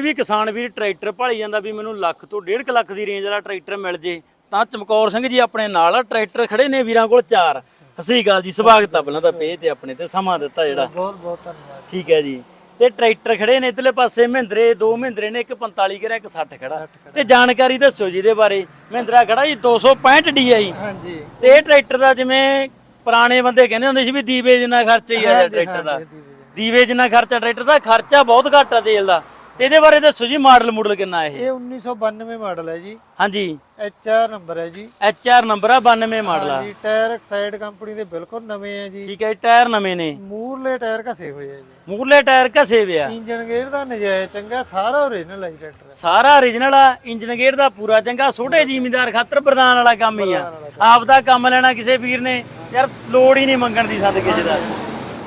ਵੀ ਕਿਸਾਨ ਵੀਰ ਟਰੈਕਟਰ ਭਾਲੀ ਜਾਂਦਾ ਵੀ ਮੈਨੂੰ ਲੱਖ ਤੋਂ 1.5 ਲੱਖ ਦੀ ਰੇਂਜ ਵਾਲਾ ਟਰੈਕਟਰ ਮਿਲ ਜੇ ਤਾਂ ਚਮਕੌਰ ਸਿੰਘ ਜੀ ਆਪਣੇ ਨਾਲ ਆ ਟਰੈਕਟਰ ਖੜੇ ਨੇ ਵੀਰਾਂ ਕੋਲ ਚਾਰ। ਸਤਿ ਸ੍ਰੀ ਅਕਾਲ ਜੀ ਸਵਾਗਤ ਆ ਪਹਿਲਾਂ ਤਾਂ ਪੇਜ ਤੇ ਆਪਣੇ ਤੇ ਸਮਾਂ ਦਿੱਤਾ ਜਿਹੜਾ। ਬਹੁਤ ਬਹੁਤ ਧੰਨਵਾਦ। ਠੀਕ ਹੈ ਜੀ। ਤੇ ਟਰੈਕਟਰ ਖੜੇ ਨੇ ਇਧਰਲੇ ਪਾਸੇ ਮਹਿੰਦਰੇ ਦੋ ਮਹਿੰਦਰੇ ਨੇ ਇੱਕ 45 ਕਰਾ ਇੱਕ 60 ਖੜਾ ਤੇ ਜਾਣਕਾਰੀ ਦੱਸਿਓ ਜੀ ਇਹਦੇ ਬਾਰੇ। ਮਹਿੰਦਰਾ ਖੜਾ ਜੀ 265 DI ਹਾਂਜੀ। ਤੇ ਇਹ ਟਰੈਕਟਰ ਦਾ ਜਿਵੇਂ ਪੁਰਾਣੇ ਬੰਦੇ ਕਹਿੰਦੇ ਹੁੰਦੇ ਸੀ ਵੀ ਦੀਵੇ ਜਿੰਨਾ ਖਰਚਾ ਹੀ ਆ ਟਰੈਕਟਰ ਦਾ। ਦੀਵੇ ਜਿੰਨਾ ਖਰਚਾ ਟਰੈਕਟਰ ਦਾ ਖਰਚਾ ਬਹੁਤ ਘੱਟ ਆ ਤੇਲ ਦਾ। ਤੇ ਇਹਦੇ ਬਾਰੇ ਦੱਸੋ ਜੀ ਮਾਡਲ ਮੂਡਲ ਕਿੰਨਾ ਇਹ? ਇਹ 1992 ਮਾਡਲ ਹੈ ਜੀ। ਹਾਂਜੀ। ਐਚ ਆਰ ਨੰਬਰ ਹੈ ਜੀ। ਐਚ ਆਰ ਨੰਬਰ ਆ 92 ਮਾਡਲ ਆ। ਜੀ ਟਾਇਰ ਐਕਸਾਈਡ ਕੰਪਨੀ ਦੇ ਬਿਲਕੁਲ ਨਵੇਂ ਹੈ ਜੀ। ਠੀਕ ਹੈ ਟਾਇਰ ਨਵੇਂ ਨੇ। ਮੂਰਲੇ ਟਾਇਰ ਘਸੇ ਹੋਏ ਹੈ ਜੀ। ਮੂਰਲੇ ਟਾਇਰ ਘਸੇ ਵਿਆ ਇੰਜਨ ਗੇਅਰ ਦਾ ਨਜਾਇਜ਼ ਚੰਗਾ ਸਾਰਾ ਓਰੀਜਨਲ ਹੈ ਜੀ ਟਰੈਕਟਰ। ਸਾਰਾ origignal ਆ ਇੰਜਨ ਗੇਅਰ ਦਾ ਪੂਰਾ ਚੰਗਾ ਛੋਟੇ ਜ਼ਿਮੀਂਦਾਰ ਖਾਤਰ ਪ੍ਰਦਾਨ ਵਾਲਾ ਕੰਮ ਹੀ ਆ। ਆਪ ਦਾ ਕੰਮ ਲੈਣਾ ਕਿਸੇ ਵੀਰ ਨੇ। ਯਾਰ ਲੋੜ ਹੀ ਨਹੀਂ ਮੰਗਣ ਦੀ ਸੰਦ ਕਿਸੇ ਦਾ।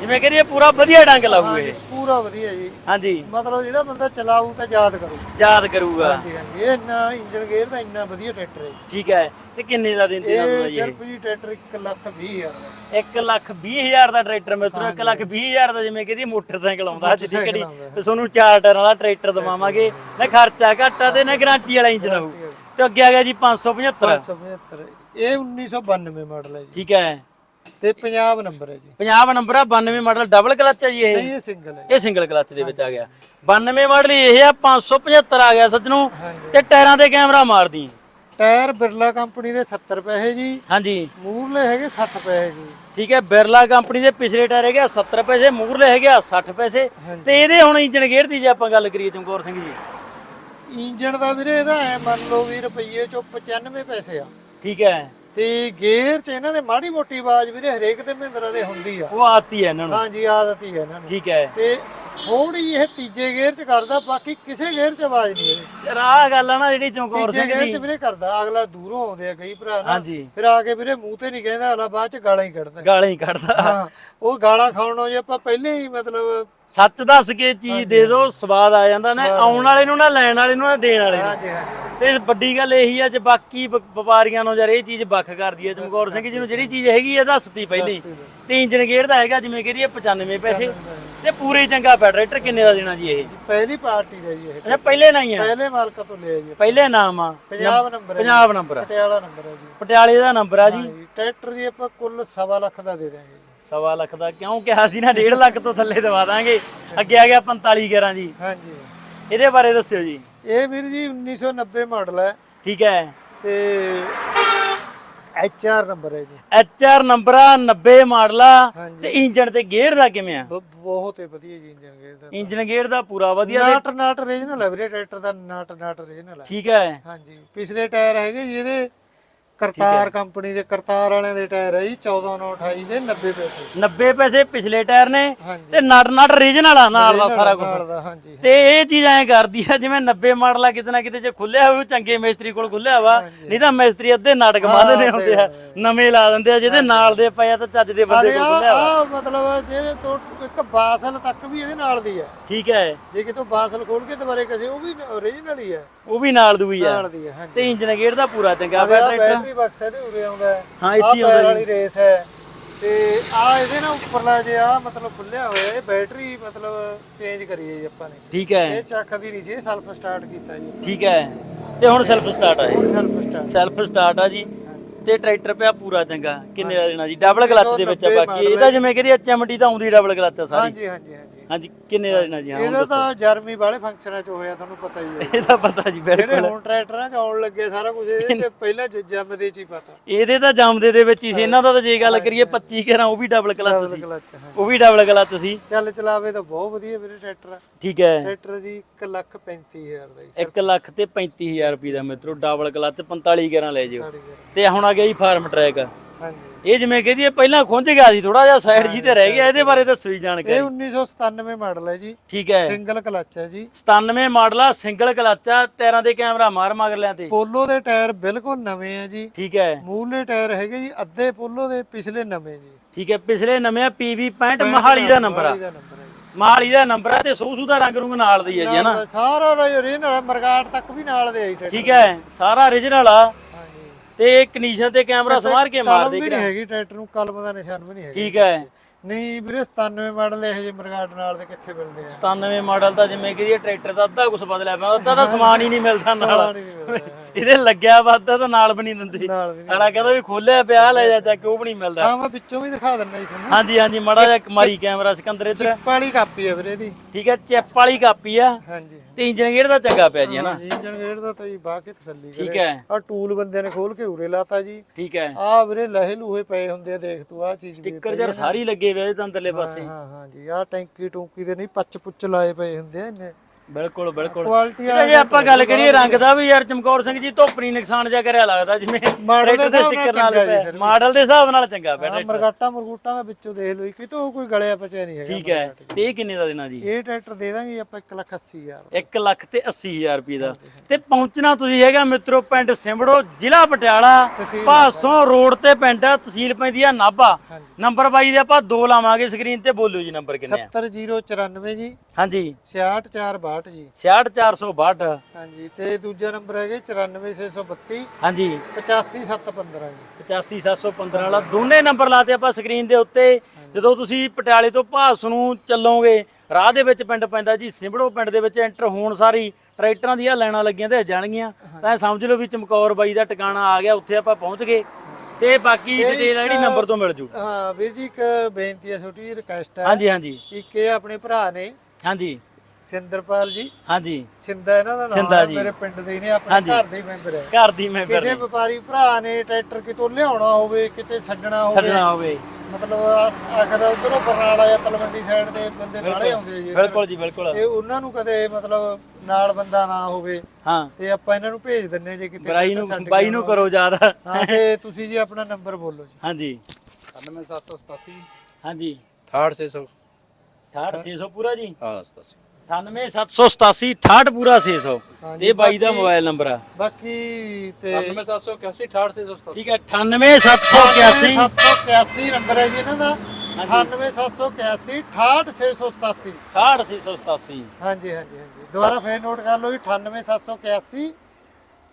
ਜਿਵੇਂ ਕਰੀਏ ਪੂਰਾ ਵਧੀਆ ਡੰਗ ਲਾਊ ਇਹ। ਪੂਰਾ ਵਧੀਆ ਜੀ। ਹਾਂਜੀ। ਮਤਲਬ ਜਿਹੜਾ ਬੰਦਾ ਚਲਾਊ ਤਾਂ ਯਾਦ ਕਰੂ। ਯਾਦ ਕਰੂਗਾ। ਹਾਂਜੀ ਹਾਂਜੀ। ਇਹ ਇੰਨਾ ਇੰਜਨ ਗੇਅਰ ਦਾ ਇੰਨਾ ਵਧੀਆ ਟਰੈਕਟਰ ਹੈ ਜੀ। ਠੀਕ ਹੈ। ਤੇ ਕਿੰਨੇ ਦਾ ਦਿੰਦੇ ਆ ਇਹ ਸਿਰਫ ਜੀ ਟਰੈਕਟਰ 1 ਲੱਖ 20 ਹਜ਼ਾਰ ਦਾ। 1 ਲੱਖ 20 ਹਜ਼ਾਰ ਦਾ ਟਰੈਕਟਰ ਮਿੱਤਰੋ 1 ਲੱਖ 20 ਹਜ਼ਾਰ ਦਾ ਜਿਵੇਂ ਕਹਿੰਦੀ ਮੋਟਰਸਾਈਕਲ ਆਉਂਦਾ ਅੱਜ ਦੀ ਘੜੀ। ਤੇ ਤੁਹਾਨੂੰ ਚਾਰ ਟਾਇਰਾਂ ਵਾਲਾ ਟਰੈਕਟਰ ਦਵਾਵਾਂਗੇ। ਨਾ ਖਰਚਾ ਘੱਟ ਤੇ ਨਾ ਗਾਰੰਟੀ ਵਾਲਾ ਇੰਜਨ ਆਊ। ਤੇ ਅੱਗੇ ਆ ਗਿਆ ਜੀ 575 575 ਇਹ 1992 ਮਾਡਲ ਹੈ ਜੀ। ਠੀਕ ਹੈ। ਤੇ ਪੰਜਾਬ ਨੰਬਰ ਹੈ ਜੀ। 50 ਨੰਬਰ ਆ 92 ਮਾਡਲ ਡਬਲ ਕਲਚ ਹੈ ਜੀ ਇਹ। ਨਹੀਂ ਇਹ ਸਿੰਗਲ ਹੈ। ਇਹ ਸਿੰਗਲ ਕਲਚ ਦੇ ਵਿੱਚ ਆ ਗਿਆ। 92 ਮਾਡਲ ਇਹ ਆ 575 ਆ ਗਿਆ ਸੱਜਣੋ। ਤੇ ਟਾਇਰਾਂ ਤੇ ਕੈਮਰਾ ਮਾਰਦੀ। ਟਾਇਰ ਬਿਰਲਾ ਕੰਪਨੀ ਦੇ 70 ਪੈਸੇ ਜੀ। ਹਾਂਜੀ। ਮੂਰਲੇ ਹੈਗੇ 60 ਪੈਸੇ ਜੀ। ਠੀਕ ਹੈ ਬਿਰਲਾ ਕੰਪਨੀ ਦੇ ਪਿਛਲੇ ਟਾਇਰ ਹੈਗੇ ਆ 70 ਪੈਸੇ ਮੂਰਲੇ ਹੈਗੇ ਆ 60 ਪੈਸੇ। ਤੇ ਇਹਦੇ ਹੁਣ ਇੰਜਨ ਗੇਅਰ ਦੀ ਜੇ ਆਪਾਂ ਗੱਲ ਕਰੀਏ ਚਮਕੌਰ ਸਿੰਘ ਜੀ। ਇੰਜਣ ਦਾ ਵੀਰੇ ਇਹਦਾ ਐ ਮੰਨ ਲਓ ਵੀ ਰੁਪਈਏ ਚੋਂ 95 ਪੈਸੇ ਆ। ਠੀਕ ਹੈ। ਤੇ ਗੇਅਰ ਚ ਇਹਨਾਂ ਦੇ ਮਾੜੀ ਮੋਟੀ ਆਵਾਜ਼ ਵੀਰੇ ਹਰੇਕ ਦੇ ਮਹਿੰਦਰਾ ਦੇ ਹੁੰਦੀ ਆ। ਉਹ ਆਤੀ ਹੈ ਇਹਨਾਂ ਨੂੰ। ਹਾਂਜੀ ਆਦਤ ਹੀ ਹੈ ਇਹਨਾਂ ਨੂੰ। ਠੀਕ ਹੈ। ਤੇ ਥੋੜੀ ਇਹ ਤੀਜੇ ਗੇਅਰ ਚ ਕਰਦਾ ਬਾਕੀ ਕਿਸੇ ਗੇਅਰ ਚ ਆਵਾਜ਼ ਨਹੀਂ ਇਹਦੀ ਯਾਰ ਆਹ ਗੱਲ ਆ ਨਾ ਜਿਹੜੀ ਚਮਕੌਰ ਤੀਜੇ ਸਿੰਘ ਗੇਅਰ ਦੀ ਚ ਵੀਰੇ ਕਰਦਾ ਅਗਲਾ ਦੂਰੋਂ ਆਉਂਦੇ ਆ ਕਈ ਭਰਾ ਨਾ ਹਾਂਜੀ। ਫਿਰ ਆ ਕੇ ਵੀਰੇ ਮੂੰਹ ਤੇ ਨਹੀਂ ਕਹਿੰਦਾ ਅਗਲਾ ਬਾਅਦ ਚ ਗਾਲਾਂ ਹੀ ਕੱਢਦਾ। ਗਾਲਾਂ ਹੀ ਕੱਢਦਾ। ਹਾਂ ਉਹ ਗਾਲਾਂ ਖਾਣੋਂ ਜੇ ਆਪਾਂ ਪਹਿਲੇ ਹੀ ਮਤਲਬ ਸੱਚ ਦੱਸ ਕੇ ਚੀਜ਼ ਦੇ ਦਿਓ ਸਵਾਦ ਆ ਜਾਂਦਾ ਨਾ ਆਉਣ ਵਾਲੇ ਨੂੰ ਨਾ ਲੈਣ ਵਾਲੇ ਨੂੰ ਨਾ ਦੇਣ ਵਾਲੇ ਨੂੰ। ਹਾਂਜੀ ਹਾਂਜੀ। ਤੇ ਵੱਡੀ ਗੱਲ ਇਹੀ ਆ ਜੇ ਬਾਕੀ ਵ- ਵਪਾਰੀਆਂ ਨੂੰ ਯਾਰ ਇਹ ਚੀਜ਼ ਵੱਖ ਕਰਦੀ ਹੈ ਚਮਕੌਰ ਸਿੰਘ ਜੀ ਨੂੰ ਜਿਹੜੀ ਚੀਜ਼ ਹੈਗੀ ਆ ਦੱਸਤੀ ਪਹਿਲੇ। ਤੇ ਇੰਜਨ ਗੇਅਰ ਦਾ ਹੈਗਾ ਜਿਵੇਂ ਕਹਦੀ 95 ਪੈਸੇ। ਤੇ ਪੂਰੇ ਚੰਗਾ ਫੈਡਰੇਟਰ ਕਿੰਨੇ ਦਾ ਦੇਣਾ ਜੀ ਇਹ? ਪਹਿਲੀ ਪਾਰਟੀ ਦਾ ਜੀ ਇਹ। ਅੱਛਾ ਪਹਿਲੇ ਨਹੀਂ ਆ? ਪਹਿਲੇ ਮਾਲਕਾਂ ਤੋਂ ਲਿਆ ਜੀ। ਪਹਿਲੇ ਨਾਮ ਆ? ਪੰਜਾਬ ਨੰਬਰ ਹੈ ਪੰਜਾਬ ਨੰਬਰ ਆ। ਪਟਿਆਲਾ ਨੰਬਰ ਹੈ ਜੀ। ਪਟਿਆਲੇ ਦਾ ਨੰਬਰ ਆ ਜੀ? ਹਾਂਜੀ, ਟਰੈਕਟਰ ਜੀ ਆਪਾਂ ਕੁੱਲ ਸਵਾ ਲੱਖ ਦਾ ਦੇ ਦਾਂਗੇ ਜੀ। ਸਵਾ ਲੱਖ ਦਾ ਕਿਉਂ ਕਿਹਾ ਸੀ ਨਾ 1.5 ਲੱਖ ਤੋਂ ਥੱਲੇ ਦਵਾ ਦਾਂਗੇ। ਅੱਗੇ ਆ ਗਿਆ 45 11 ਜੀ। ਹਾਂਜੀ ਇਹਦੇ ਬਾਰੇ ਦੱਸਿਓ ਜੀ। ਇਹ ਵੀਰ ਜੀ 1990 ਮਾਡਲ ਹੈ। ਠੀਕ ਹੈ। ਤੇ ਐਚ ਆਰ ਨੰਬਰ ਹੈ ਜੀ। ਐਚ ਆਰ ਨੰਬਰ ਆ 90 ਮਾਡਲ ਆ ਹਾਂਜੀ। ਤੇ ਇੰਜਨ ਤੇ ਗੇਅਰ ਦਾ ਕਿਵੇਂ ਆ? ਬ- ਬਹੁਤ ਹੀ ਵਧੀਆ ਜੀ ਇੰਜਨ ਗੇਅਰ ਦਾ। ਇੰਜਨ ਗੇਅਰ ਦਾ ਪੂਰਾ ਵਧੀਆ ਨਾਟ ਨਾਟ ਰੀਜਨਲ ਹੈ ਵੀਰੇ ਟਰੈਕਟਰ ਦਾ ਨਾਟ ਨਾਟ ਰੀਜਨਲ ਹੈ। ਠੀਕ ਹੈ। ਹਾਂਜੀ ਪਿਛਲੇ ਟਾਇਰ ਹੈਗੇ ਜੀ ਇਹਦੇ ਕਰਤਾਰ ਕੰਪਨੀ ਦੇ ਕਰਤਾਰ ਵਾਲਿਆਂ ਦੇ ਟਾਇਰ ਹੈ ਜੀ 1428 ਦੇ 90 ਪੈਸੇ। 90 ਪੈਸੇ ਪਿਛਲੇ ਟਾਇਰ ਨੇ ਤੇ ਨਟ ਨਟ ਰੀਜਨਲ ਆ ਨਾਲ ਦਾ ਸਾਰਾ ਕੁਝ ਤੇ ਇਹ ਚੀਜ਼ ਐਂ ਕਰਦੀ ਆ ਜਿਵੇਂ 90 ਮਾਡਲ ਆ ਕਿਤੇ ਨਾ ਕਿਤੇ ਜੇ ਖੁੱਲਿਆ ਹੋਵੇ ਚੰਗੇ ਮਿਸਤਰੀ ਕੋਲ ਖੁੱਲਿਆ ਵਾ ਨਹੀਂ ਤਾਂ ਮਿਸਤਰੀ ਅੱਧੇ ਨਾਟਕ ਮਾਰਦੇ ਹੁੰਦੇ ਆ ਨਵੇਂ ਲਾ ਦਿੰਦੇ ਆ ਜਿਹਦੇ ਨਾਲ ਦੇ ਪਏ ਆ ਤਾਂ ਚੱਜ ਦੇ ਬੰਦੇ ਕੋਲ ਆ ਖੁੱਲਿਆ ਵਾ। ਆ ਮਤਲਬ ਜੇ ਤੋਂ ਇੱਕ ਬਾਸਲ ਤੱਕ ਵੀ ਇਹਦੇ ਨਾਲ ਦੀ ਹੈ ਠੀਕ ਹੈ। ਜੇ ਕਿਤੋਂ ਬਾਸਲ ਖੋਲ ਕੇ ਦੁਬਾਰੇ ਕਿਸੇ ਉਹ ਵੀ ਓਰੀਜਨਲ ਹੀ ਹੈ ਉਹ ਵੀ ਨਾਲ ਦੂਈ ਆ। ਨਾਲ ਦੀ ਹੈ ਹਾਂਜੀ। ਤੇ ਇੰਜਨ ਗੇਅਰ ਦਾ ਪੂਰਾ ਚੰਗਾ ਆ ਪਿਆ ਟਰੈਕਟਰ ਬੈਟਰੀ ਬਕਸ ਇਹਦੇ ਉਰੇ ਆਉਂਦਾ ਹੈ। ਇੱਥੇ ਹੀ ਪੈਰ ਆਉਂਦਾ ਵਾਲੀ ਰੇਸ ਹੈ। ਤੇ ਆ ਇਹਦੇ ਨਾਲ ਉੱਪਰਲਾ ਜੇ ਆ ਮਤਲਬ ਖੁੱਲਿਆ ਹੋਇਆ ਇਹ ਬੈਟਰੀ ਮਤਲਬ ਚੇਂਜ ਕਰੀ ਹੈ ਜੀ ਆਪਾਂ ਨੇ। ਠੀਕ ਹੈ। ਇਹ ਚੱਕਦੀ ਨਹੀਂ ਸੀ ਇਹ ਸੈਲਫ ਸਟਾਰਟ ਕੀਤਾ ਜੀ। ਠੀਕ ਹੈ। ਤੇ ਹੁਣ ਸੈਲਫ ਸਟਾਰਟ ਆ ਇਹ। ਸੈਲਫ ਸਟਾਰਟ ਸੈਲਫ ਸਟਾਰਟ ਆ ਜੀ। ਤੇ ਟਰੈਕਟਰ ਪਿਆ ਪੂਰਾ ਚੰਗਾ। ਕਿੰਨੇ ਦਾ ਦੇਣਾ ਜੀ? ਡਬਲ ਕਲਚ ਦੇ ਵਿੱਚ ਆ 190 ਬਾਕੀ। ਇਹਦਾ ਜਿਵੇਂ ਕਹਦੀ ਐਚਐਮਟੀ ਤਾਂ ਆਉਂਦੀ ਡਬਲ ਕਲਚ ਆ ਸਾਰੀ। ਹਾਂਜੀ ਹਾਂਜੀ ਹਾਂਜੀ। ਹਾਂਜੀ ਕਿੰਨੇ ਦਾ ਦੇਣਾ ਜੀ? ਹਾਂ ਹੁਣ ਇਹਦਾ ਤਾਂ ਜਰਮੀ ਵਾਲੇ ਫੰਕਸ਼ਨਾਂ ਚ ਹੋਇਆ ਤੁਹਾਨੂੰ ਪਤਾ ਹੀ ਹੈ। ਇਹਦਾ ਪਤਾ ਜੀ ਜਿਹੜੇ ਬਿਲਕੁਲ ਹੁਣ ਟਰੈਕਟਰਾਂ ਚ ਆਉਣ ਲੱਗੇ ਸਾਰਾ ਕੁਝ ਇਹਦੇ ਚ ਪਹਿਲਾਂ ਜ- ਜੰਮਦੇ ਚ ਹੀ ਪਤਾ। ਇਹਦੇ ਤਾਂ ਜੰਮਦੇ ਦੇ ਵਿੱਚ ਹੀ ਸੀ ਇਹਨਾਂ ਦਾ ਤਾਂ ਜੇ ਗੱਲ ਕਰੀਏ 25 ਘਰਾਂ ਉਹ ਵੀ ਡਬਲ ਕਲਚ ਸੀ। ਕਲਚ ਹਾਂ ਉਹ ਵੀ ਡਬਲ ਕਲਚ ਸੀ। ਚੱਲ ਚਲਾਵੇ ਤਾਂ ਬਹੁਤ ਵਧੀਆ ਵੀਰੇ ਟਰੈਕਟਰ ਠੀਕ ਹੈ। ਟਰੈਕਟਰ ਜੀ 1 ਲੱਖ 35000 ਦਾ ਜੀ 1 ਲੱਖ ਤੇ 35000 ਰੁਪਏ ਦਾ ਮਿੱਤਰੋ ਡਬਲ ਕਲਚ 45 ਘਰਾਂ ਲੈ ਜਿਓ। ਤੇ ਹੁਣ ਆ ਗਿਆ ਜੀ ਫਾਰਮ ਟਰੈਕ ਇਹ ਜਿਵੇਂ ਕਹਦੀ ਪਹਿਲਾਂ ਖੁੰਝ ਗਿਆ ਸੀ ਥੋੜਾ ਜਿਹਾ ਸਾਈਡ ਜੀ ਤੇ ਰਹਿ ਗਿਆ ਇਹਦੇ ਬਾਰੇ ਦੱਸੋ ਜੀ ਜਾਣਕਾਰੀ। ਇਹ 1997 ਮਾਡਲ ਹੈ ਜੀ। ਠੀਕ ਹੈ। ਸਿੰਗਲ ਕਲਚ ਹੈ ਜੀ। 97 ਮਾਡਲ ਆ ਸਿੰਗਲ ਕਲਚ ਆ ਟਾਇਰਾਂ ਦੇ ਕੈਮਰਾ ਮਾਰ ਮਗਰਲਿਆਂ ਤੇ। ਪੋਲੋ ਦੇ ਟਾਇਰ ਬਿਲਕੁਲ ਨਵੇਂ ਆ ਜੀ। ਠੀਕ ਹੈ। ਮੂਹਰਲੇ ਟਾਇਰ ਹੈਗੇ ਜੀ ਅੱਧੇ ਪੋਲੋ ਦੇ ਪਿਛਲੇ ਨਵੇਂ ਜੀ। ਠੀਕ ਹੈ ਪਿਛਲੇ ਨਵੇਂ ਆ PV 65 ਮਹਾਲੀ ਦਾ ਨੰਬਰ ਆ। ਮਹਾਲੀ ਦਾ ਨੰਬਰ ਆ ਤੇ ਸੂਸੂ ਦਾ ਰੰਗ ਰੁੰਗ ਨਾਲ ਦੀ ਹੈ ਜੀ ਹਨਾ ਸਾਰਾ ਵਾਲਾ ਮਰਗਾਟ ਤੱਕ ਵੀ ਨਾਲ ਦੇ ਆਈ ਠੀਕ ਹੈ ਸਾਰਾ origignal ਆ। ਤੇ ਕੰਡੀਸ਼ਨ ਤੇ ਕੈਮਰਾ ਸਮਾਰ ਕੇ ਮਾਰ ਕਲਮ ਦੇ ਵੀ ਨਹੀਂ ਹੈਗੀ ਟਰੈਕਟਰ ਨੂੰ ਕਲਮ ਦਾ ਨਿਸ਼ਾਨ ਵੀ ਨਹੀਂ ਹੈਗਾ। ਠੀਕ ਹੈ। ਨਹੀਂ ਵੀਰੇ 97 ਮਾਡਲ ਇਹੋ ਜਿਹੇ ਮਰਗਾਟ ਨਾਲ ਦੇ ਕਿੱਥੇ ਮਿਲਦੇ ਆ? 97 ਮਾਡਲ ਤਾਂ ਜਿਵੇਂ ਕਿ ਇਹ ਟਰੈਕਟਰ ਦਾ ਅੱਧਾ ਕੁਝ ਬਦਲਿਆ ਪਿਆ ਅੱਧਾ ਤਾਂ ਸਮਾਨ ਹੀ ਨਹੀਂ ਮਿਲਦਾ ਨਾਲ। ਇਹਦੇ ਲੱਗਿਆ ਵਾ ਅੱਧਾ ਤਾਂ ਨਾਲ ਵੀ ਨਹੀਂ ਦਿੰਦੇ। ਨਾਲ ਵੀ ਕਹਿੰਦਾ ਵੀ ਖੋਲਿਆ ਪਿਆ ਲੈ ਜਾ ਚੱਕ ਉਹ ਵੀ ਨਹੀਂ ਮਿਲਦਾ। ਹਾਂ ਮੈਂ ਵਿੱਚੋਂ ਵੀ ਦਿਖਾ ਦਿੰਦਾ ਜੀ ਤੁਹਾਨੂੰ। ਹਾਂਜੀ ਹਾਂਜੀ ਮੜਾ ਜਿਹਾ ਮਾਰੀ ਕੈਮਰਾ ਸਿਕੰਦਰ ਇੱਧਰ। ਚਿੱਪ ਵਾਲੀ ਕਾਪੀ ਹੈ ਵੀਰੇ ਦੀ ਠੀਕ ਹੈ ਚਿੱਪ ਵਾਲੀ ਕਾਪੀ ਆ। ਹਾਂਜੀ। ਤੇ ਇੰਜਨ ਗੇਅਰ ਦਾ ਚੰਗਾ ਪਿਆ ਜੀ ਹਨਾ? ਇੰਜਨ ਗੇਅਰ ਦਾ ਤਾਂ ਜੀ ਬਾਹ ਕੇ ਤਸੱਲੀ ਠੀਕ ਕਰੇ ਹੈ। ਆ ਟੂਲ ਬੰਦਿਆਂ ਨੇ ਖੋਲ ਕੇ ਉਰੇ ਲਾਤਾ ਜੀ। ਠੀਕ ਹੈ। ਆ ਵੀਰੇ ਲਹੇ ਲੂਹੇ ਪਏ ਹੁੰਦੇ ਆ ਦੇਖ ਤੂੰ ਆ ਚੀਜ਼ ਵੀ ਟਿੱਕਰ ਜਰ ਸਾਰੀ ਲੱਗੇ ਹੋਏ ਤਾਂ ਅੰਦਰਲੇ ਪਾਸੇ। ਹਾਂ ਹਾਂ ਜੀ ਆ ਟੈਂਕੀ ਟੂੰਕੀ ਦੇ ਨਹੀਂ ਪੱਚ ਪੁੱਚ ਲਾਏ ਪਏ ਹੁੰਦੇ ਆ ਇਹਨੇ ਬਿਲਕੁਲ ਬਿਲਕੁਲ। ਕੁਆਲਿਟੀ ਇਹਦਾ ਜੇ ਆਪਾਂ ਗੱਲ ਕਰੀਏ ਰੰਗ ਦਾ ਵੀ ਯਾਰ ਚਮਕੌਰ ਸਿੰਘ ਜੀ ਧੁੱਪ ਨਹੀਂ ਨੁਕਸਾਨ ਜਿਹਾ ਕਰਿਆ ਲੱਗਦਾ ਜਿਵੇਂ ਮਾਡਲ ਦੇ ਹਿਸਾਬ ਨਾਲ ਚੰਗਾ ਜੀ। ਮਾਡਲ ਦੇ ਹਿਸਾਬ ਨਾਲ ਚੰਗਾ ਆ ਟਰੈਕਟਰ। ਮਰਗਾਟਾ ਮਰਗੂਟਾ ਦਾ ਵਿੱਚੋਂ ਦੇਖ ਲਓ ਕਿ ਤੋਂ ਕੋਈ ਗਲਿਆ ਪਚਿਆ ਨਹੀਂ ਹੈਗਾ ਠੀਕ ਹੈ ਤੇ ਇਹ ਕਿੰਨੇ ਦਾ ਦੇਣਾ ਜੀ? ਇਹ ਟਰੈਕਟਰ ਦੇ ਦਾਂਗੇ ਆਪਾਂ 1 ਲੱਖ 80 ਹਜ਼ਾਰ। 1 ਲੱਖ ਤੇ 80000 ਰੁਪਏ ਦਾ। ਤੇ ਪਹੁੰਚਣਾ ਤੁਸੀਂ ਹੈਗਾ ਮਿੱਤਰੋ ਪਿੰਡ ਸਿੰਬੜੋ ਜ਼ਿਲ੍ਹਾ ਪਟਿਆਲਾ ਭਾਸੋਂ ਰੋਡ ਤੇ ਪਿੰਡ ਆ, ਤਹਿਸੀਲ ਪੈਂਦੀ ਆ ਨਾਭਾ। ਨੰਬਰ ਬਾਈ ਦੇ ਆਪਾਂ ਦੋ ਲਾਵਾਂਗੇ ਸਕਰੀਨ ਤੇ ਬੋਲਿਓ ਜੀ ਨੰਬਰ ਕਿੰਨੇ ਆ। 70094 ਜੀ। ਹਾਂਜੀ। 66462 ਜੀ। 66462 ਹਾਂਜੀ ਤੇ ਦੂਜਾ ਨੰਬਰ ਹੈਗੇ 94632 ਹਾਂਜੀ। 85715 ਜੀ। 85715 ਵਾਲਾ ਦੋਨੇ ਨੰਬਰ ਲਾਤੇ ਆਪਾਂ ਸਕਰੀਨ ਦੇ ਉੱਤੇ। ਜਦੋਂ ਤੁਸੀਂ ਪਟਿਆਲੇ ਤੋਂ ਭਾਸ ਨੂੰ ਚੱਲੋਗੇ ਰਾਹ ਦੇ ਵਿੱਚ ਪਿੰਡ ਪੈਂਦਾ ਜੀ ਸਿੰਬੜੋ ਪਿੰਡ ਦੇ ਵਿੱਚ ਐਂਟਰ ਹੋਣ ਸਾਰੀ ਟਰੈਕਟਰਾਂ ਦੀਆਂ ਲਾਈਨਾਂ ਲੱਗੀਆਂ ਤੇ ਜਾਣਗੀਆਂ। ਤਾਂ ਸਮਝ ਲਓ ਵੀ ਚਮਕੌਰ ਬਾਈ ਦਾ ਟਿਕਾਣਾ ਆ ਗਿਆ ਉੱਥੇ ਆਪਾਂ ਪਹੁੰਚ ਗਏ। ਤੇ ਬਾਕੀ ਡਿਟੇਲ ਜਿਹੜੀ ਨੰਬਰ ਤੋਂ ਮਿਲ ਜੂ। ਹਾਂ ਵੀਰ ਜੀ ਇੱਕ ਬੇਨਤੀ ਹੈ ਛੋਟੀ ਜਿਹੀ ਰਿਕਵੈਸਟ ਹੈ ਹਾਂਜੀ ਹਾਂਜੀ। ਇੱਕ ਇਹ ਆਪਣੇ ਭਰਾ ਨੇ ਹਾਂਜੀ। ਸਿੰਦਰਪਾਲ ਜੀ? ਹਾਂਜੀ। ਸਿੰਦਾ ਇਹਨਾਂ ਦਾ ਨਾਮ ਸਿੰਦਾ ਹੈ ਜੀ। ਮੇਰੇ ਪਿੰਡ ਦੇ ਹੀ ਨੇ ਆਪਣੇ ਹਾਂਜੀ। ਘਰ ਦੇ ਹੀ ਮੈਂਬਰ ਹੈ ਘਰ ਦੀ ਮੈਂਬਰ ਕਿਸੇ ਵਪਾਰੀ ਭਰਾ ਨੇ ਟਰੈਕਟਰ ਕਿਤੋਂ ਲਿਆਉਣਾ ਹੋਵੇ ਕਿਤੇ ਛੱਡਣਾ ਹੋਵੇ। ਛੱਡਣਾ ਹੋਵੇ। ਮਤਲਬ ਆ- ਅਗਰ ਉਧਰੋਂ ਬਰਨਾਲਾ ਜਾਂ ਤਲਵੰਡੀ ਸਾਈਡ ਦੇ ਬੰਦੇ ਬਾਹਲੇ ਆਉਂਦੇ ਆ ਜੀ ਇੱਧਰ। ਬਿਲਕੁਲ ਜੀ ਬਿਲਕੁਲ। ਤੇ ਉਹਨਾਂ ਨੂੰ ਕਦੇ ਮਤਲਬ ਨਾਲ ਬੰਦਾ ਨਾ ਹੋਵੇ। ਹਾਂ। ਤੇ ਆਪਾਂ ਇਹਨਾਂ ਨੂੰ ਭੇਜ ਦਿੰਨੇ ਜੇ ਕਿਤੇ ਛੱਡ ਨੂੰ ਕੇ ਬਾਈ ਨੂੰ ਕਰੋ ਯਾਦ। ਹਾਂ ਤੇ ਤੁਸੀਂ ਜੀ ਆਪਣਾ ਨੰਬਰ ਬੋਲੋ ਜੀ। ਹਾਂਜੀ। 97787 ਹਾਂਜੀ। 68600 68600 ਪੂਰਾ ਜੀ? ਹਾਂ 87 98787 68 ਪੂਰਾ 600 ਹਾਂਜੀ, ਇਹ ਬਾਈ ਦਾ ਮੋਬਾਈਲ ਨੰਬਰ ਆ। ਬਾਕੀ ਤੇ 97781 68687 ਠੀਕ ਹੈ 98781 781 ਨੰਬਰ ਹੈ ਜੀ ਇਹਨਾਂ ਦਾ। 98781 68687 68687 ਹਾਂਜੀ ਹਾਂਜੀ ਹਾਂਜੀ। ਦੁਬਾਰਾ ਫੇਰ ਨੋਟ ਕਰ ਲਓ ਜੀ 98781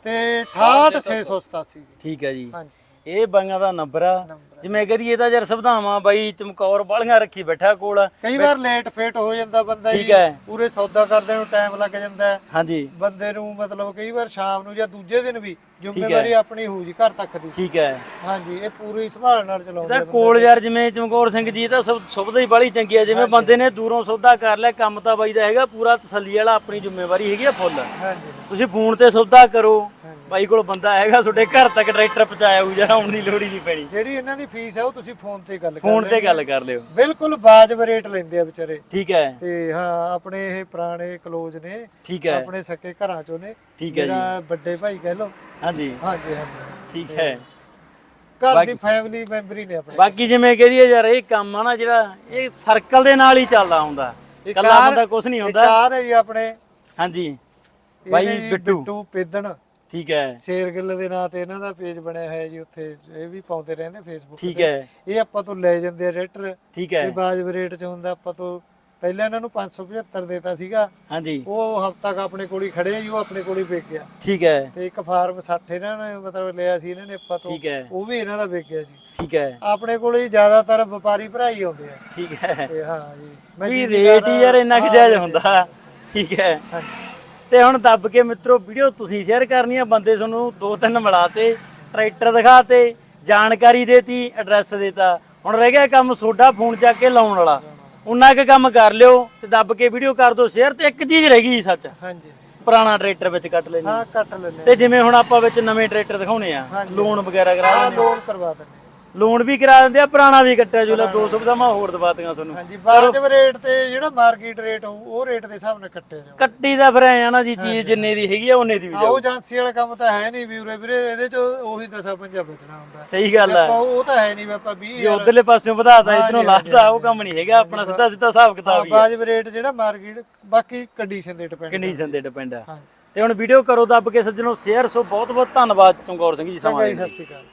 ਤੇ 68687 ਜੀ। ਠੀਕ ਹੈ ਜੀ। ਹਾਂਜੀ। ਇਹ ਬਾਈਆਂ ਦਾ ਨੰਬਰ ਆ। ਜਿਵੇਂ ਕਹਦੀਏ ਤਾਂ ਯਾਰ ਸੁਵਿਧਾਵਾਂ ਬਾਈ ਚਮਕੌਰ ਵਾਲੀਆਂ ਰੱਖੀ ਬੈਠਾ ਕੋਲ ਕਈ ਵਾਰ ਲੇਟ ਫੇਟ ਹੋ ਜਾਂਦਾ ਬੰਦਾ ਠੀਕ ਜੀ ਹੈ। ਪੂਰੇ ਸੌਦਾ ਕਰਦੇ ਨੂੰ ਟਾਈਮ ਲੱਗ ਜਾਂਦਾ ਹੈ। ਹਾਂਜੀ ਬੰਦੇ ਨੂੰ ਮਤਲਬ ਕਈ ਵਾਰ ਸ਼ਾਮ ਨੂੰ ਜਾਂ ਦੂਜੇ ਦਿਨ ਵੀ ਜ਼ਿੰਮੇਵਾਰੀ ਆਪਣੀ ਹੋਊ ਜੀ ਘਰ ਤੱਕ ਦੀ। ਠੀਕ ਹੈ। ਹਾਂਜੀ ਇਹ ਪੂਰੀ ਸੰਭਾਲ ਨਾਲ ਚਲਾਉਂਦੇ ਇਹਦਾ ਕੋਲ ਯਾਰ ਜਿਵੇਂ ਚਮਕੌਰ ਸਿੰਘ ਜੀ ਤਾਂ ਸਭ ਸੁਵਿਧਾ ਹੀ ਬਾਲੀ ਚੰਗੀ ਆ ਜਿਵੇਂ ਬੰਦੇ ਨੇ ਦੂਰੋਂ ਸੌਦਾ ਕਰ ਲਿਆ ਕੰਮ ਤਾਂ ਬਾਈ ਦਾ ਹੈਗਾ ਪੂਰਾ ਤਸੱਲੀ ਵਾਲਾ ਆਪਣੀ ਜ਼ਿੰਮੇਵਾਰੀ ਹੈਗੀ ਆ ਫੁੱਲ। ਹਾਂਜੀ। ਤੁਸੀਂ ਫੋਨ ਤੇ ਸੌਦਾ ਕਰੋ ਬਾਈ ਕੋਲ ਬੰਦਾ ਹੈਗਾ ਤੁਹਾਡੇ ਘਰ ਤੱਕ ਟਰੈਕਟਰ ਪਹੁੰਚਾਇਆ ਹੋਊ ਜਾਂ ਆਉਣ ਦੀ ਲੋੜ ਹੀ ਨਹੀਂ ਪੈਣੀ। ਜਿਹੜੀ ਇਹਨਾਂ ਦੀ ਫੀਸ ਹੈ ਉਹ ਤੁਸੀਂ ਫੋਨ ਤੇ ਗੱਲ ਕਰ ਫੋਨ ਤੇ ਗੱਲ ਕਰ ਲਿਓ। ਬਿਲਕੁਲ ਵਾਜਬ ਰੇਟ ਲੈਂਦੇ ਆ ਵਿਚਾਰੇ। ਠੀਕ ਹੈ। ਤੇ ਹਾਂ ਆਪਣੇ ਇਹ ਪੁਰਾਣੇ ਕਲੋਜ਼ ਨੇ ਠੀਕ ਹੈ। ਆਪਣੇ ਸਕੇ ਘਰਾਂ ਚੋਂ ਨੇ। ਠੀਕ ਹੈ ਜੀ। ਵੱਡੇ ਭਾਈ ਕਹਿ ਲਓ ਹਾਂਜੀ। ਹਾਂਜੀ ਹਾਂਜੀ। ਠੀਕ ਹੈ। ਘਰ ਦੀ ਫੈਮਿਲੀ ਮੈਂਬਰ ਹੀ ਨੇ ਆਪਣੇ। ਬਾਕੀ ਜਿਵੇਂ ਕਹਦੀਏ ਯਾਰ ਇਹ ਕੰਮ ਆ ਨਾ ਜਿਹੜਾ ਇਹ ਸਰਕਲ ਦੇ ਨਾਲ ਹੀ ਚੱਲਦਾ ਹੁੰਦਾ। ਇਹ ਕੱਲਾ ਕਾਰ- ਬੰਦਾ ਕੁਝ ਨਹੀਂ ਹੁੰਦਾ। ਕਾਰ ਹੈ ਜੀ ਆਪਣੇ। ਹਾਂਜੀ। ਇਹਨੇ ਬਾਈ ਜੀ ਬਿੱਟੂ। ਬਿੱਟੂ ਪੇਦਣ। ਠੀਕ ਹੈ। ਸ਼ੇਰਗਿੱਲ ਦੇ ਨਾਂ ਤੇ ਇਹਨਾਂ ਦਾ ਪੇਜ ਬਣਿਆ ਹੋਇਆ ਜੀ ਉੱਥੇ। ਇਹ ਵੀ ਪਾਉਂਦੇ ਰਹਿੰਦੇ ਫੇਸਬੁੱਕ ਠੀਕ ਹੈ। ਇਹ ਆਪਾਂ ਤੋਂ ਲੈ ਜਾਂਦੇ ਆ ਰੈਟਰ। ਠੀਕ ਹੈ। ਇਹ ਬਾਜਬ ਰੇਟ ਚ ਹੁੰਦਾ ਆਪਾਂ ਤੋਂ ਪਹਿਲਾਂ ਇਹਨਾਂ ਨੂੰ 575 ਦੇਤਾ ਸੀਗਾ। ਹਾਂਜੀ। ਉਹ ਹਫਤਾ ਕ ਆਪਣੇ ਕੋਲ ਹੀ ਖੜੇ ਆ ਜੀ ਉਹ ਆਪਣੇ ਕੋਲ ਹੀ ਵਿਕ ਗਿਆ ਠੀਕ ਹੈ। ਤੇ ਇੱਕ ਫਾਰਮ 60 ਇਹਨਾਂ ਨੇ ਮਤਲਬ ਲਿਆ ਸੀ ਇਹਨਾਂ ਨੇ ਆਪਾਂ ਤੋਂ। ਠੀਕ ਹੈ। ਉਹ ਵੀ ਇਹਨਾਂ ਦਾ ਵਿਕ ਗਿਆ ਜੀ। ਠੀਕ ਹੈ। ਆਪਣੇ ਕੋਲ ਹੀ ਜ਼ਿਆਦਾਤਰ ਵਪਾਰੀ ਭਰਾ ਹੀ ਆਉਂਦੇ ਆ। ਠੀਕ ਹੈ। ਤੇ ਹਾਂ ਜੀ ਮੈਂ ਵੀ ਰੇਟ ਹੀ ਯਾਰ ਇੰਨਾ ਕੁ ਜਾਇਜ਼ ਹੁੰਦਾ। ਠੀਕ ਹੈ। ਹਾਂਜੀ। ਤੇ ਹੁਣ ਦੱਬ ਕੇ ਮਿੱਤਰੋ ਵੀਡੀਓ ਤੁਸੀਂ ਸ਼ੇਅਰ ਕਰਨੀ ਆ ਬੰਦੇ ਤੁਹਾਨੂੰ ਦੋ ਤਿੰਨ ਮਿਲਾਤੇ ਟਰੈਕਟਰ ਦਿਖਾਤੇ ਜਾਣਕਾਰੀ ਦੇਤੀ ਐਡਰੈਸ ਦੇਤਾ। ਹੁਣ ਰਹਿ ਗਿਆ ਕੰਮ ਸੋਡਾ ਫੋਨ ਚੱਕ ਕੇ ਲਾਉਣ ਵਾਲਾ। ਉਨਾ ਕੁ ਕੰਮ ਕਰ ਲਿਓ ਤੇ ਦੱਬ ਕੇ ਵੀਡੀਓ ਕਰ ਦਿਓ ਸ਼ੇਅਰ ਤੇ ਇੱਕ ਚੀਜ਼ ਰਹਿ ਗਈ ਸੱਚ। ਹਾਂਜੀ। ਪੁਰਾਣਾ ਟਰੈਕਟਰ ਵਿੱਚ ਕੱਟ ਲੈਣੀ ਹਾਂ ਕੱਟ ਲੈਣੇ ਤੇ ਜਿਵੇਂ ਹੁਣ ਆਪਾਂ ਵਿੱਚ ਨਵੇਂ ਟਰੈਕਟਰ ਦਿਖਾਉਣੇ ਆ ਲੋਨ ਵਗੈਰਾ ਕਰਾ ਆ ਦਿੰਦੇ ਲੋਨ ਕਰਵਾ ਦਿੰਦੇ ਲੋਨ ਵੀ ਕਰਾ ਦਿੰਦੇ ਆ ਪੁਰਾਣਾ ਵੀ ਕੱਟਿਆ ਜੂਲਾ ਦੋ ਸੁਵਿਧਾਵਾਂ ਹੋਰ ਦਵਾਤੀਆਂ ਤੁਹਾਨੂੰ ਹਾਂਜੀ ਵਾਜਬ ਰੇਟ ਤੇ ਜਿਹੜਾ ਮਾਰਕੀਟ ਰੇਟ ਹੋਊ ਉਹ ਰੇਟ ਦੇ ਹਿਸਾਬ ਨਾਲ ਕੱਟਿਆ ਜਾਊ ਕੱਟੀ ਦਾ ਫਿਰ ਐ ਆ ਨਾ ਜੀ ਚੀਜ਼ ਜਿੰਨੇ ਦੀ ਹੈਗੀ ਆ ਉਹਨੇ ਦੀ ਵੀ ਉਹ ਏਜੰਸੀ ਵਾਲਾ ਕੰਮ ਤਾਂ ਹੈ ਨਹੀਂ ਵੀ ਉਰੇ ਵੀਰੇ ਇਹਦੇ ਚ ਉਹੀ 10 50 ਬਚਣਾ ਹੁੰਦਾ। ਸਹੀ ਗੱਲ ਆ। ਆਪਾਂ ਉਹ ਤਾਂ ਹੈ ਨਹੀਂ ਵੀ ਆਪਾਂ 20 ਜੇ ਉਧਰਲੇ ਪਾਸਿਓਂ ਵਧਾਤਾ ਇਧਰੋਂ ਲਾਤਾ ਉਹ ਕੰਮ ਨਹੀਂ ਹੈਗਾ ਆਪਣਾ ਸਿੱਧਾ ਸਿੱਧਾ ਹਿਸਾਬ ਕਿਤਾਬ ਹੀ ਆ। ਵਾਜਬ ਰੇਟ ਜਿਹੜਾ ਮਾਰਕੀਟ ਬਾਕੀ ਕੰਡੀਸ਼ਨ ਦੇ ਡਿਪੈਂਡ ਕੰਡੀਸ਼ਨ ਤੇ ਡਿਪੈਂਡ ਆ। ਤੇ ਹੁਣ ਵੀਡੀਓ ਕਰੋ ਦੱਬ ਕੇ ਸੱਜਣੋ ਸ਼ੇਅਰ ਸੋ ਬਹੁਤ ਬਹੁਤ ਧੰਨਵਾਦ ਚਮਕੌਰ ਸਿੰਘ ਜੀ ਸਮਾਂ ਦੇਣ ਲਈ। ਸਤਿ ਸ਼੍ਰੀ ਅਕਾਲ।